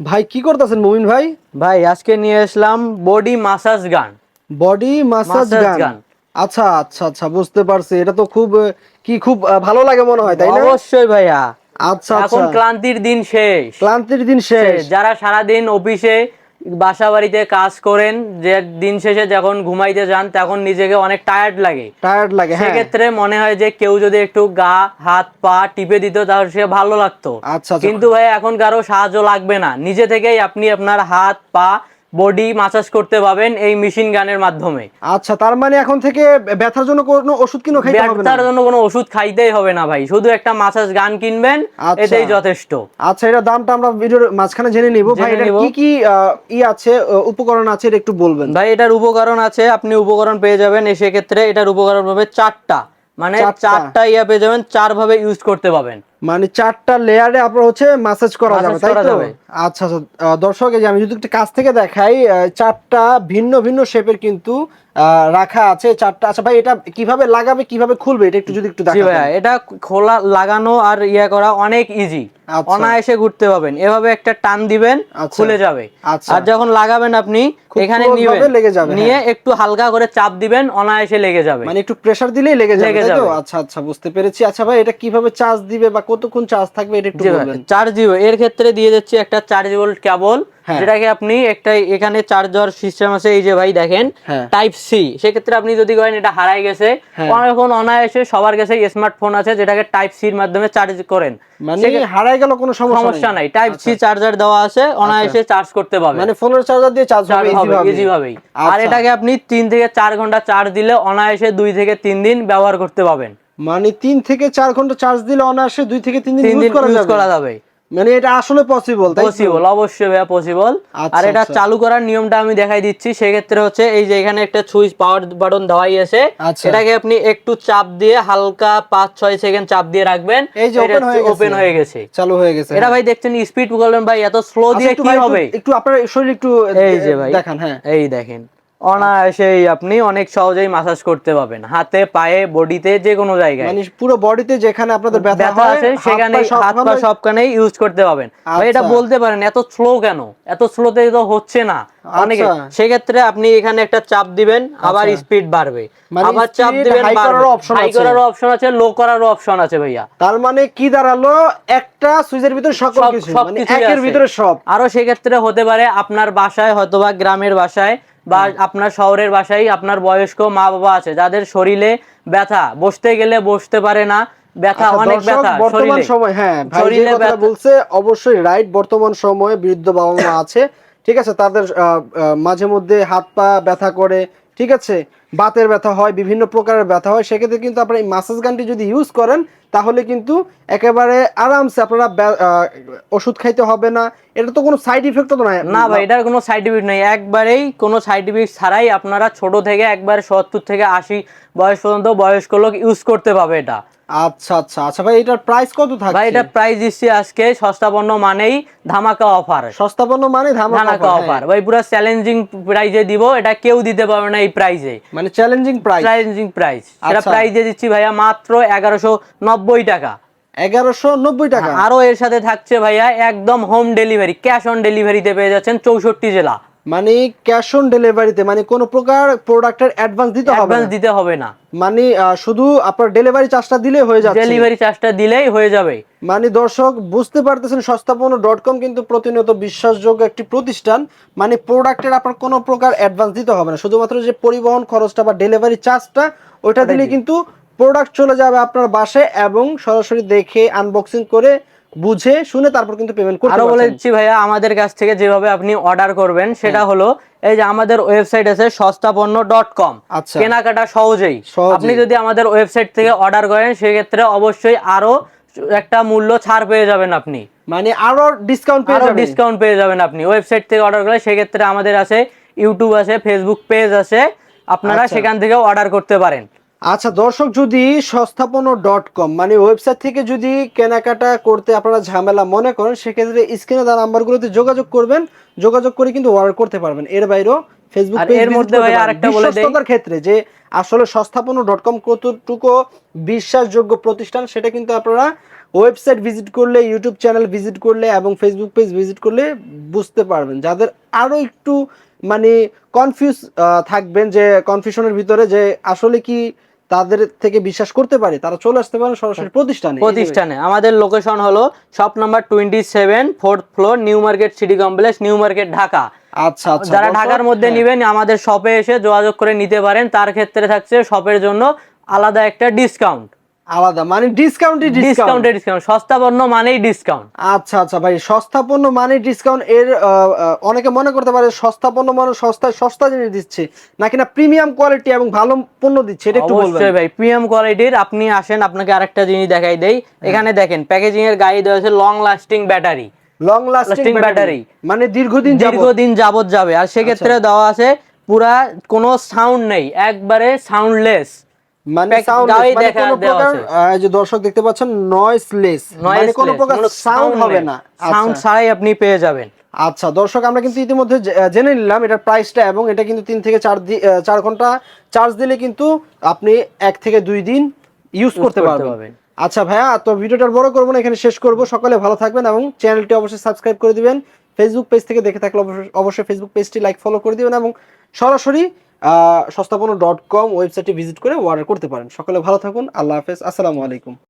ভাই কি করতেছেন মুমিন ভাই? ভাই আজকে নিয়ে আসলাম body massage gun body massage gun আচ্ছা আচ্ছা আচ্ছা বুঝতে পারছি। এটা তো খুব কি খুব ভালো লাগে মনে হয় তাই না? অবশ্যই ভাইয়া। আচ্ছা আচ্ছা। এখন ক্লান্তির দিন শেষ। ক্লান্তির দিন শেষ। যারা সারা দিন অফিসে বাসা বাড়িতে কাজ করেন যে দিন শেষে যখন ঘুমাইতে যান তখন নিজেকে অনেক টায়ার্ড লাগে। টায়ার্ড লাগে হ্যাঁ। সেক্ষেত্রে মনে হয় যে কেউ যদি একটু গা হাত পা টিপে দিত তাহলে সে ভালো লাগতো। আচ্ছা আচ্ছা। কিন্তু ভাই এখন কারও সাহায্য লাগবে না। নিজে থেকেই আপনি আপনার হাত পা বডি মাসাজ করতে পাবেন এই মেশিন গানের মাধ্যমে। আচ্ছা তার মানে এখন থেকে ব্যথার জন্য কোনো ওষুধ কিনো খাইতে হবে না? ব্যথার জন্য কোনো ওষুধ খাইতেই হবে না ভাই শুধু একটা মাসাজ গান কিনবেন আচ্ছা। এতেই যথেষ্ট। আচ্ছা এটা দামটা আমরা ভিডিওর মাঝখানে জেনে নিব। ভাই এটা কি কি ই আছে উপকরণ আছে এটা একটু বলবেন। ভাই এটার উপকরণ আছে আপনি উপকরণ পেয়ে যাবেন সেক্ষেত্রে এটার উপকরণ পাবে চারটা। মানে। চারটা। ইয়া পেয়ে যাবেন চার ভাবে ইউজ করতে পাবেন। মানে চারটা লেয়ারে আপনার হচ্ছে ম্যাসেজ করা যাবে তাই তো? আচ্ছা আচ্ছা দর্শক এই যে আমি যদি একটু কাছ থেকে দেখাই চারটা ভিন্ন ভিন্ন শেপের কিন্তু রাখা আছে চারটা। আচ্ছা ভাই এটা কীভাবে লাগাবে কীভাবে খুলবে এটা একটু যদি একটু জি দেখাবেন ভাইয়া এটা খোলা লাগানো আর ইয়া করা অনেক ইজি আচ্ছা। অনায়াসে ঘুরতে পাবেন এভাবে একটা টান দিবেন আচ্ছা। খুলে যাবে। আচ্ছা। আর যখন লাগাবেন আপনি এখানে যাবে, নিয়ে একটু হালকা করে চাপ দিবেন অনায়াসে লেগে যাবে। মানে একটু প্রেসার দিলেই লেগে যাবে। আচ্ছা আচ্ছা বুঝতে পেরেছি। আচ্ছা ভাই এটা কীভাবে চার্জ দিবে বা কতক্ষণ চার্জ থাকবে এটা একটু বলবেন চার্জ দিব এর ক্ষেত্রে দিয়ে যাচ্ছি একটা চার্জেবল কেবল হ্যাঁ। যেটাকে আপনি একটা এখানে চার্জার সিস্টেম আছে এই যে ভাই দেখেন হ্যাঁ। টাইপ সি সেক্ষেত্রে আপনি যদি করেন এটা হারাই গেছে হ্যাঁ। এখন অনায়াসে সবার কাছে স্মার্টফোন আছে যেটাকে টাইপ সি সির মাধ্যমে চার্জ করেন মানে হারাই গেল কোনো সমস্যা নাই টাইপ সি চার্জার দেওয়া আছে অনায়াসে চার্জ করতে পারবেন মানে ফোনের চার্জার দিয়ে চার্জ হবে। ইজি ভাবেই আর আচ্ছা। এটাকে আপনি তিন থেকে চার ঘণ্টা চার্জ দিলে অনায়াসে দুই থেকে তিন দিন ব্যবহার করতে পারবেন মানে তিন থেকে চার ঘণ্টা চার্জ দিলে অনায়াসে দুই থেকে তিন দিন ইউজ করা যাবে। করা যাবে। মানে এটা আসলে পসিবল পসিবল অবশ্যই ভাইয়া পসিবল আচ্ছা, আর এটা আচ্ছা। চালু করার নিয়মটা আমি দেখাই দিচ্ছি সেক্ষেত্রে হচ্ছে এই যে এখানে একটা সুইচ পাওয়ার বাটন দেওয়াই আছে আচ্ছা। এটাকে আপনি একটু চাপ দিয়ে হালকা পাঁচ ছয় সেকেন্ড চাপ দিয়ে রাখবেন এই যে হয়ে। ওপেন হয়ে গেছে। চালু হয়ে গেছে এটা ভাই দেখছেন স্পিড বলবেন ভাই এত স্লো দিয়ে কি হবে? একটু আপনার শরীর একটু এই যে ভাই। দেখান হ্যাঁ। এই দেখেন। অনায়াসেই আপনি অনেক সহজেই মাসাজ করতে পারবেন। হাতে পায়ে বডিতে যে কোনো জায়গায়। মানে পুরো বডিতে যেখানে আপনাদের ব্যথা আছে সেখানে হাত পা সবখানেই ইউজ করতে পারবেন। এটা আচ্ছা। বলতে পারেন এত স্লো কেন? এত স্লোতে তো হচ্ছে না। অনেকে আচ্ছা। সেক্ষেত্রে আপনি এখানে একটা চাপ দিবেন আবার স্পিড বাড়বে। মানে আবার চাপ দিবেন হাই আছে। করারও অপশন আছে লো করার অপশন আছে ভাইয়া। তার মানে কি দাঁড়াল? একটা সুইচের ভিতরে সকল সব- কিছু মানে একের ভিতরে সব। আরও সেক্ষেত্রে হতে পারে আপনার বাসায় হয়তোবা গ্রামের বাসায় বা আপনার শহরের বাসায় আপনার বয়স্ক মা বাবা আছে যাদের শরীরে ব্যথা বসতে গেলে বসতে পারে না ব্যথা আচ্ছা, অনেক ব্যথা বর্তমান সময় হ্যাঁ শরীরে ব্যথা- বলছে অবশ্যই রাইট বর্তমান সময়ে বৃদ্ধ বাবা মা আছে ঠিক আছে তাদের মাঝে মধ্যে হাত পা ব্যথা করে ঠিক আছে বাতের ব্যথা হয় বিভিন্ন প্রকারের ব্যথা হয় সেক্ষেত্রে কিন্তু আপনার এই মাসাজ গানটি যদি ইউজ করেন তাহলে কিন্তু একেবারে আরামসে আপনারা ওষুধ খাইতে হবে না। এটা তো কোনো সাইড ইফেক্ট তো নয় না ভাই, এটার কোনো সাইড ইফেক্ট নেই। একবারেই কোনো সাইড ইফেক্ট ছাড়াই আপনারা ছোট থেকে একবার সত্তর থেকে আশি বয়স পর্যন্ত বয়স্ক লোক ইউজ করতে পাবে এটা। আচ্ছা আচ্ছা আচ্ছা। ভাই এটার প্রাইস কত থাকে ভাই এটা প্রাইস দিচ্ছি আজকে সস্তা পণ্য মানেই ধামাকা অফার সস্তা পণ্য মানে ধামাকা অফার হ্যাঁ। ভাই পুরো চ্যালেঞ্জিং প্রাইজে দিব এটা কেউ দিতে পারবে না এই প্রাইজে মানে চ্যালেঞ্জিং প্রাইস চ্যালেঞ্জিং প্রাইস আচ্ছা। প্রাইজে দিচ্ছি ভাইয়া মাত্র এগারোশো নব্বই টাকা। এগারোশো নব্বই টাকা। আরও এর সাথে থাকছে ভাইয়া একদম হোম ডেলিভারি ক্যাশ অন ডেলিভারিতে পেয়ে যাচ্ছেন চৌষট্টি জেলা। মানে ক্যাশ অন ডেলিভারিতে মানে কোনো প্রকার প্রোডাক্টের অ্যাডভান্স দিতে হবে অ্যাডভান্স। দিতে হবে না। মানে শুধু আপনার ডেলিভারি চার্জটা দিলে হয়ে যাচ্ছে। ডেলিভারি চার্জটা দিলেই হয়ে যাবে। মানে দর্শক বুঝতে পারতেছেন সস্তাপন্ন ডট কম কিন্তু প্রতিনিয়ত বিশ্বাসযোগ্য একটি প্রতিষ্ঠান। মানে প্রোডাক্টের আপনার কোনো প্রকার অ্যাডভান্স দিতে হবে না। শুধুমাত্র যে পরিবহন খরচটা বা ডেলিভারি চার্জটা ওইটা দিলে কিন্তু প্রোডাক্ট চলে যাবে আপনার বাসায় এবং সরাসরি দেখে আনবক্সিং করে বুঝে শুনে তারপর কিন্তু পেমেন্ট করতে আরও বলে দিচ্ছি ভাইয়া আমাদের কাছ থেকে যেভাবে আপনি অর্ডার করবেন সেটা। হলো এই যে আমাদের ওয়েবসাইট আছে সস্তাপন্ন ডট কম আচ্ছা। কেনাকাটা সহজেই। আপনি যদি আমাদের ওয়েবসাইট থেকে অর্ডার করেন সেক্ষেত্রে অবশ্যই আরও একটা মূল্য ছাড় পেয়ে যাবেন আপনি মানে আরও ডিসকাউন্ট পেয়ে যাবেন ডিসকাউন্ট পেয়ে যাবেন আপনি ওয়েবসাইট থেকে অর্ডার করলে সেক্ষেত্রে আমাদের আছে ইউটিউব আছে ফেসবুক পেজ আছে আপনারা আচ্ছা। সেখান থেকেও অর্ডার করতে পারেন আচ্ছা দর্শক যদি সস্তাপন্ন ডট কম মানে ওয়েবসাইট থেকে যদি কেনাকাটা করতে আপনারা ঝামেলা মনে করেন সেক্ষেত্রে স্ক্রিনে দেওয়া নাম্বারগুলোতে যোগাযোগ করবেন। যোগাযোগ করে কিন্তু অর্ডার করতে পারবেন। এর বাইরেও ফেসবুক এর মধ্যে ভাই আরেকটা বলে দেই। ক্ষেত্রে যে আসলে কম কতটুকু বিশ্বাসযোগ্য প্রতিষ্ঠান সেটা কিন্তু আপনারা ওয়েবসাইট ভিজিট করলে ইউটিউব চ্যানেল ভিজিট করলে এবং ফেসবুক পেজ ভিজিট করলে বুঝতে পারবেন। যাদের আরও একটু মানে কনফিউজ থাকবেন যে কনফিউশনের ভিতরে যে আসলে কি তাদের থেকে বিশ্বাস করতে পারে তারা চলে আসতে পারে সরাসরি প্রতিষ্ঠানে। প্রতিষ্ঠানে। আমাদের লোকেশন হলো shop number twenty seven fourth floor new market city complex new market Dhaka আচ্ছা। যারা ঢাকার মধ্যে নেবেন নিবেন আমাদের শপে এসে যোগাযোগ করে নিতে পারেন। তার ক্ষেত্রে থাকছে শপের জন্য আলাদা একটা ডিসকাউন্ট আলাদা মানে ডিসকাউন্ট ডিসকাউন্টে ডিসকাউন্ট সস্তা পণ্য মানেই ডিসকাউন্ট আচ্ছা আচ্ছা ভাই সস্তা পণ্য মানে ডিসকাউন্ট এর অনেকে মনে করতে পারে সস্তা পণ্য মানে সস্তায় সস্তা জিনিস দিচ্ছে নাকি না প্রিমিয়াম কোয়ালিটি এবং ভালো পণ্য দিচ্ছে এটা একটু বলবেন। ভাই প্রিমিয়াম কোয়ালিটির আপনি আসেন আপনাকে আরেকটা জিনিস দেখাই দেই। হ্যাঁ। এখানে দেখেন প্যাকেজিং এর গাড়ি দেওয়া আছে long lasting battery long lasting battery মানে দীর্ঘদিন দীর্ঘদিন যাবত যাবে। আর সেক্ষেত্রে আচ্ছা। দেওয়া আছে পুরা কোনো সাউন্ড নেই একবারে সাউন্ডলেস মানে সাউন্ড মানে যে দর্শক দেখতে পাচ্ছেন নয়েসলেস মানে কোনো প্রকার সাউন্ড হবে না। সাউন্ড আচ্ছা। ছাড়াই আপনি পেয়ে যাবেন। আচ্ছা দর্শক আমরা কিন্তু ইতিমধ্যে জেনে নিলাম এটার প্রাইসটা এবং এটা কিন্তু তিন থেকে চার চার ঘণ্টা চার্জ দিলে কিন্তু আপনি এক থেকে দুই দিন ইউজ করতে পারবেন। আচ্ছা ভাইয়া তো ভিডিওটা বড় করব না এখানে শেষ করব। সকালে ভালো থাকবেন এবং চ্যানেলটি অবশ্যই সাবস্ক্রাইব করে দিবেন। ফেসবুক পেজ থেকে দেখে থাকলে অবশ্যই- অবশ্যই ফেসবুক পেজটি লাইক ফলো করে দিবেন এবং সরাসরি সস্তাপন্ন ডট কম ওয়েবসাইটে ভিজিট করে অর্ডার করতে পারেন। সকলে ভালো থাকুন, আল্লাহ হাফেজ, আসসালামু আলাইকুম।